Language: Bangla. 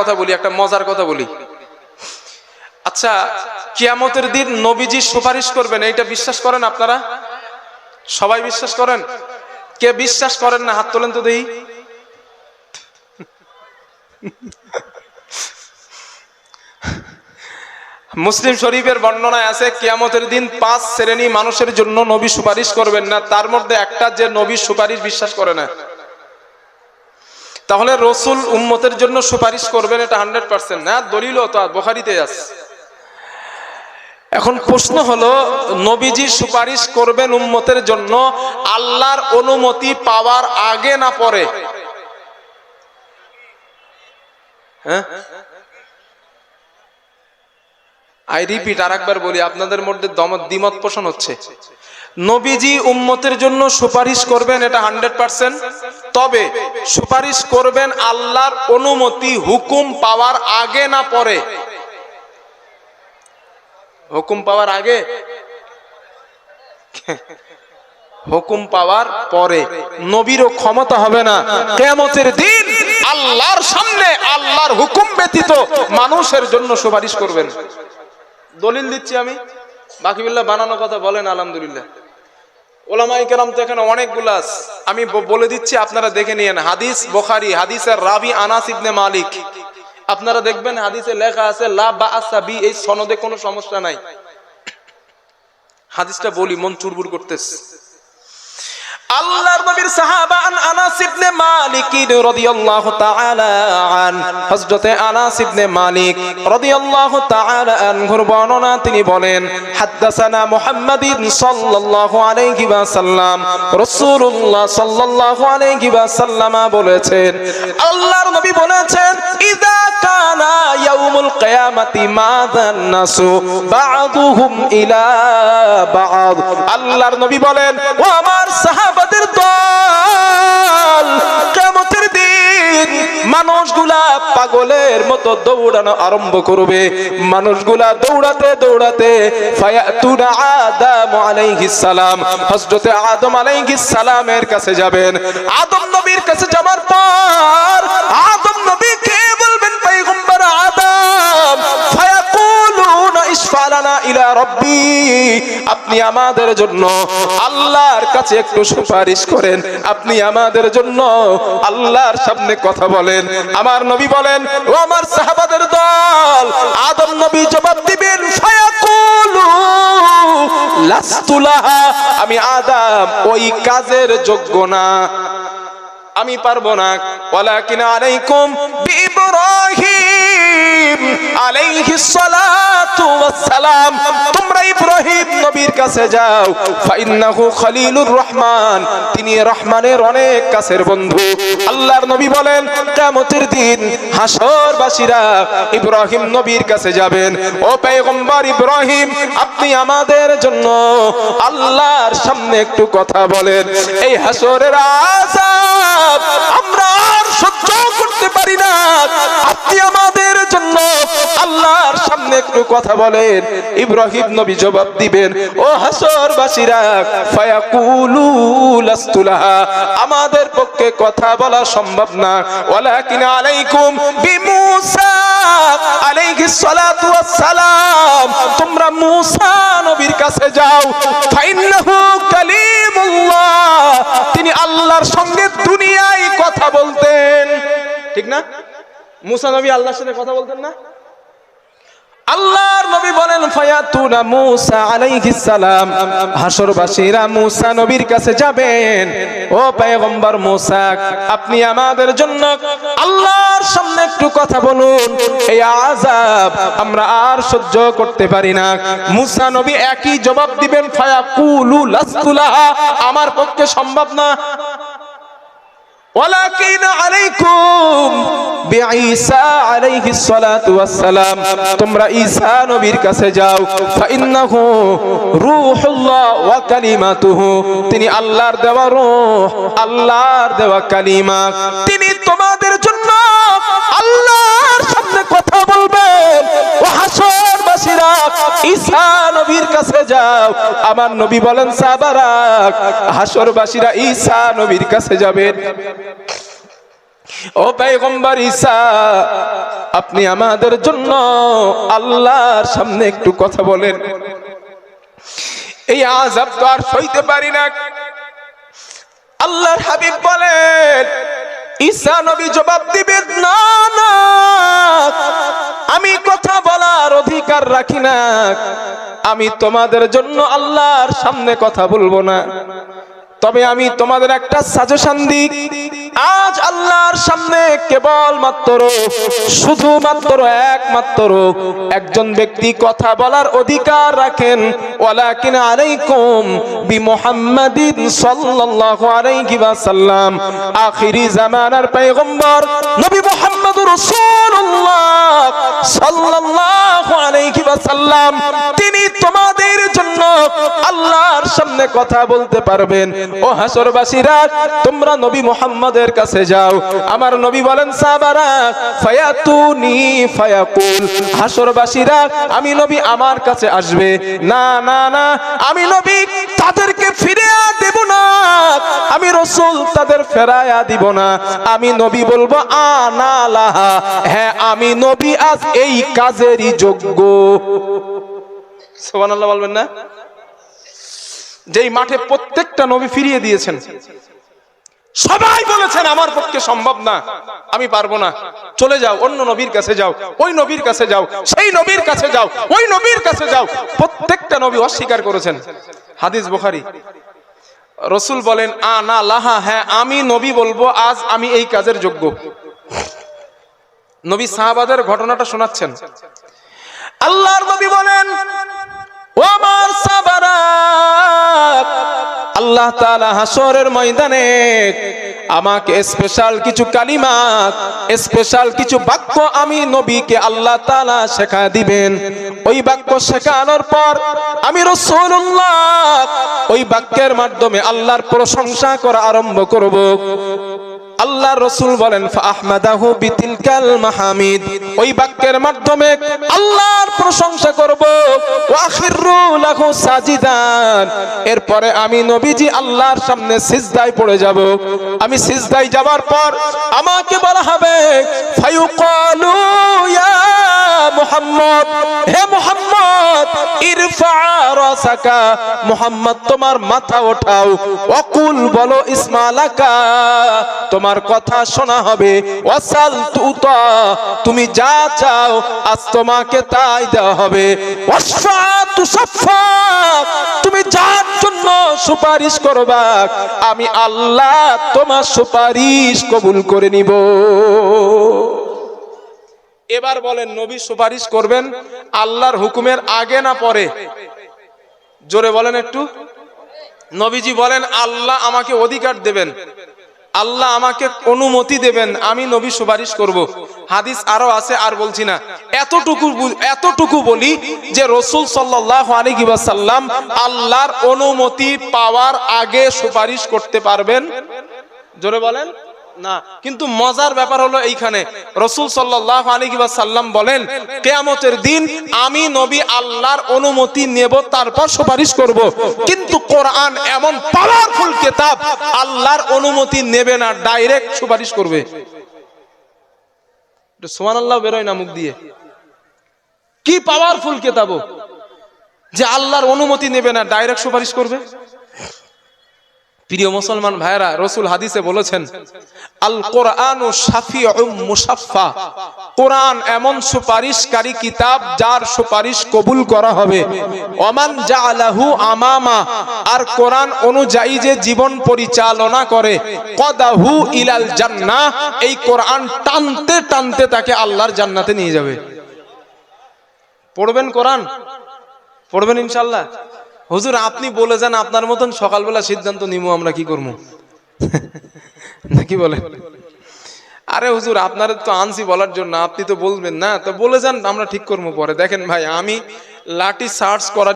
কথা বলি, একটা মজার কথা বলি। আচ্ছা কিয়ামতের দিন নবীজি সুপারিশ করবেন, এইটা বিশ্বাস করেন আপনারা? সবাই বিশ্বাস করেন? কে বিশ্বাস করেন না, হাত তোলেন তো দেই মুসলিম শরীফের বর্ণনায় আছে, কিয়ামতের দিন পাঁচ শ্রেণি মানুষের জন্য নবী সুপারিশ করবেন না, তার মধ্যে একটা যে নবী সুপারিশ বিশ্বাস করে না। তাহলে রসুল উম্মতের জন্য সুপারিশ করবেন, এটা হান্ড্রেড পার্সেন্ট। না দলিল তো বোখারিতে আছে। এখন প্রশ্ন হলো, নবীজি সুপারিশ করবেন উম্মতের জন্য আল্লাহর অনুমতি পাওয়ার আগে না পরে? আই রিপিট আর একবার বলি, আপনাদের মধ্যে দমত পোষণ হচ্ছে। নবীজি উম্মতের জন্য সুপারিশ করবেন এটা হান্ড্রেড পার্সেন্ট। তবে সুপারিশ করবেন আল্লাহর অনুমতি, হুকুম পাওয়ার আগে না পরে? হুকুম পাওয়ার আগে? হুকুম পাওয়ার পরে। নবীরও ক্ষমতা হবে না। কেমতের দিন আল্লাহর সামনে আল্লাহর হুকুম ব্যতীত মানুষের জন্য সুপারিশ করবেন। দলিল দিচ্ছি আমি। বাকি বিল্লাহ বানানো কথা বলেন, আলহামদুলিল্লাহ। ওলামাই কেরাম তো এখানে অনেকগুলো। আমি বলে দিচ্ছি, আপনারা দেখে নিয়েন। হাদিস বোখারি, হাদিসের রাবি আনাস ইবনে মালিক। আপনারা দেখবেন হাদিসে লেখা আছে, লা বা বি, এই সনদে কোনো সমস্যা নাই। হাদিসটা বলি, মন চুরবুর করতেছে। আল্লাহর নবীর সাহাবা আন আনাস ইবনে মালিক রাদিয়াল্লাহু তাআলা আন। হযরতে আনাস ইবনে মালিক রাদিয়াল্লাহু তাআলা আনহুর বর্ণনা তিনি বলেন হাদাসানা মুহাম্মাদিন সাল্লাল্লাহু আলাইহি ওয়াসাল্লাম। রাসূলুল্লাহ সাল্লাল্লাহু আলাইহি ওয়াসাল্লাম বলেছেন, আল্লাহর নবী বলেছেন, ইদা কানা ইয়াউমুল কিয়ামাতি মাযান নাসু বা'দুহুম ইলা বা'দ। আল্লাহর নবী বলেন, ও সাহাবাদের দল। কিয়ামতের দিন মানুষগুলা পাগলের মতো দৌড়ানো আরম্ভ করবে। মানুষগুলা দৌড়াতে দৌড়াতে ফায়াতুনা আদম আলাইহিস সালাম, হযরতে আদম আলাইহিস সালামের কাছে যাবেন। আদম নবীর কাছে যাবার পর আদম ইলা রাব্বি, আপনি আমাদের জন্য আল্লাহর কাছে একটু সুপারিশ করেন। আপনি আমাদের জন্য আল্লাহর সামনে কথা বলেন। আমার নবী বলেন, ও আমার সাহাবাদের দল, আদম নবী জবাব দিবেন আমি আদম ওই কাজের যোগ্য না। আমি পারব না। ওয়ালাকিন আলাইকুম বিইব্রাহিম আলাইহিস সালাম। তোমরা ইব্রাহিম নবীর কাছে যাও। ফাইন্নাহু খলিলুর রহমান। তিনি রহমানের অনেক কাছের বন্ধু। আল্লাহর নবী বলেন, কিয়ামতের দিন ইব্রাহিম নবীর কাছে যাবেন। ও পয়গম্বর ইব্রাহিম, আপনি আমাদের জন্য আল্লাহর সামনে একটু কথা বলেন। এই হাসরের আযাব আমরা সহ্য করতে পারি না। আপনি আমাদের জন্য আল্লাহর সামনে একটু কথা বলেন। ইব্রাহিম নবী জবাব দিবেন, ও হাসরবাসীরা, ফায়াকুলু লাস্তুলাহা আমাদের পক্ষে কথা বলা সম্ভব না। ওয়ালাকিন আলাইকুম বিমূসা আলাইহিস সালাতু ওয়াস সালাম তোমরা মূসা নবীর কাছে যাও। ফাইন্নাহু কালিমুল্লাহ। তিনি আল্লাহর সঙ্গে দুনিয়ায় কথা বলতেন। ঠিক না? মুসা নবী আল্লাহর সাথে কথা বলতেন না? আল্লাহর নবী বলেন, ফায়াতুনা মূসা আলাইহিস সালাম। হাসরবাসীরা মূসা নবীর কাছে যাবেন। ও পয়গম্বর মূসা, আপনি আমাদের জন্য আল্লাহর সামনে একটু কথা বলুন। এই আযাব আমরা আর সহ্য করতে পারি না। মূসা নবী একই জবাব দিবেন, ফায়াকুলু লাস্তুলাহা। আমার পক্ষে সম্ভব না। ولكن عليكم بعيسى عليه الصلاة والسلام তোমরা ঈসা নবীর কাছে যাও فإنه روح الله وكلمته তিনি আল্লাহর দেওয়া রূহ আল্লাহর দেওয়া কালিমা তিনি তোমাদের জন্য আল্লাহর সামনে কথা বলবেন ও হাসরবাসীরা ঈসা নবীর কাছে যাও। আমার নবী বলেন সাবারাক হাসরবাসীরা ঈসা নবীর কাছে যাবেন। ও পেগম্বর ঈসা, আপনি আমাদের জন্য আল্লাহর সামনে একটু কথা বলেন। এই আজাব তো আর সইতে পারি না। আল্লাহর হাবিব বলেন ঈসা নবী জবাব দিবেন, না না, আমি কথা বলার অধিকার রাখি না। আমি তোমাদের জন্য আল্লাহর সামনে কথা বলব না। তবে আমি তোমাদের একটা সাজেশন দিই। আজ আল্লাহর সামনে কেবল মাত্র শুধুমাত্র একমাত্র একজন ব্যক্তি কথা বলার অধিকার রাখেন। ওয়ালাকিন আলাইকুম বি মুহাম্মাদিন সাল্লাল্লাহু আলাইহি ওয়াসাল্লাম। আখিরি জামানার পয়গম্বর নবী মুহাম্মদুর রাসূলুল্লাহ সাল্লাল্লাহু আলাইহি ওয়াসাল্লাম। তিনি তোমাদের জন্য আল্লাহর সামনে কথা বলতে পারবেন। ও হাসরবাসীরা, তোমরা নবী মুহাম্মাদের কাছে যাও। আমার নবী বলেন, সাহাবারা, ফায়াতুনি ফায়াকুল। হাসরবাসীরা, আমি নবী আমার কাছে আসবে। না না না, আমি নবী তাদেরকে ফিরে দেব না। আমি রসুল তাদের ফেরায়া দিব না। আমি নবী বলব আনা হ্যাঁ আমি নবী আজ এই কাজেরই যোগ্য। সুবহানাল্লাহ বলবেন না? যেই মাঠে প্রত্যেকটা নবী ফিরিয়ে দিয়েছেন। সবাই বলেছেন, আমার পক্ষে সম্ভব না, আমি পারব না। চলে যাও, অন্য নবীর কাছে যাও, ওই নবীর কাছে যাও, সেই নবীর কাছে যাও, ওই নবীর কাছে যাও। প্রত্যেকটা নবী অস্বীকার করেছেন। হাদিস বুখারী। রসুল বলেন, আ না, লাহা হ্যাঁ আমি নবী বলব, আজ আমি এই কাজের যোগ্য। নবী সাহাবাদের ঘটনাটা শোনাচ্ছেন। আল্লাহর নবী বলেন ও আমার আল্লাহ তাআলা হাসরের ময়দানে আমাকে স্পেশাল কিছু কালিমা স্পেশাল কিছু বাক্য আমি নবীকে আল্লাহ তাআলা শেখা দিবেন। ওই বাক্য শেখানোর পর আমি রাসূলুল্লাহ, ওই বাক্যের মাধ্যমে আল্লাহর প্রশংসা করা আরম্ভ করব। আল্লাহ রসুল বলেন মাহামিদ। ওই বাক্যের মাধ্যমে আল্লাহর প্রশংসা করব। এরপরে আমি নবীজি আল্লাহর সামনে সিজদায় পড়ে যাব। আমি সিজদায় যাবার পর আমাকে বলা হবে, ফায়ুকালু মুহাম্মদ, হে মোহাম্মদ, ইরফা রাসাকা, মুহাম্মদ, তোমার মাথা ওঠাও। ওয়াকুল বলো ইসমালাকা, তোমার কথা শোনা হবে। ওয়াসাল তুতা, তুমি যা চাও আজ তোমাকে তাই দেওয়া হবে। ওয়াসফা তুসাফা তুমি যার জন্য সুপারিশ করবা, আমি আল্লাহ তোমার সুপারিশ কবুল করে নিব। এবার বলেন, নবী সুপারিশ করবেন, আল্লাহর হুকুমের আগে না পরে? জোরে বলেন একটু। নবীজি বলেন, আল্লাহ আমাকে অধিকার দেবেন, আল্লাহ আমাকে অনুমতি দেবেন, আমি নবী সুপারিশ করব। হাদিস আরও আছে, আর বলছি না। এতটুকু এতটুকু বলি যে রসুল সাল্লাহ আল্লাহর অনুমতি পাওয়ার আগে সুপারিশ করতে পারবেন। জোরে বলেন। না, কিন্তু মজার ব্যাপার হলো এইখানে রসুল সাল্লাহ আলী সাল্লাম বলেন, কেয়ামতের দিন আমি নবী আল্লাহর অনুমতি নেব, তারপর সুপারিশ করব। কিন্তু কোরআন এমন পাওয়ারফুল কেতাব, আল্লাহর অনুমতি নেবে না, ডাইরেক্ট সুপারিশ করবে। সোমান আল্লাহ বেরোয় না মুখ দিয়ে। কি পাওয়ারফুল কেতাব যে আল্লাহর অনুমতি নেবে না, ডাইরেক্ট সুপারিশ করবে? প্রিয় মুসলমান ভাইরা রসুল হাদিসে বলেছেন আল কোরআন ও শাফি মুসাফা কোরআন এমন সুপারিশকারী কিতাব যার সুপারিশ কবুল করা হবে। ওমান জাআলাহু আমামা, আর কোরআন অনুযায়ী যে জীবন পরিচালনা করে, কদাহু ইলাল জান্না এই কোরআন টানতে টানতে তাকে আল্লাহর জান্নাতে নিয়ে যাবে। পড়বেন কোরআন? পড়বেন ইনশাল্লাহ হুজুর, আপনি বলে যান, আপনার মতন সকালবেলা সিদ্ধান্ত নিমু, আমরা কি করব নাকি বলে আরে হুজুর, আপনার তো আনছি বলার জন্য, আপনি তো বলবেন না, তো বলে যান, আমরা ঠিক করব পরে। দেখেন ভাই, আমি লাঠি সার্চ করার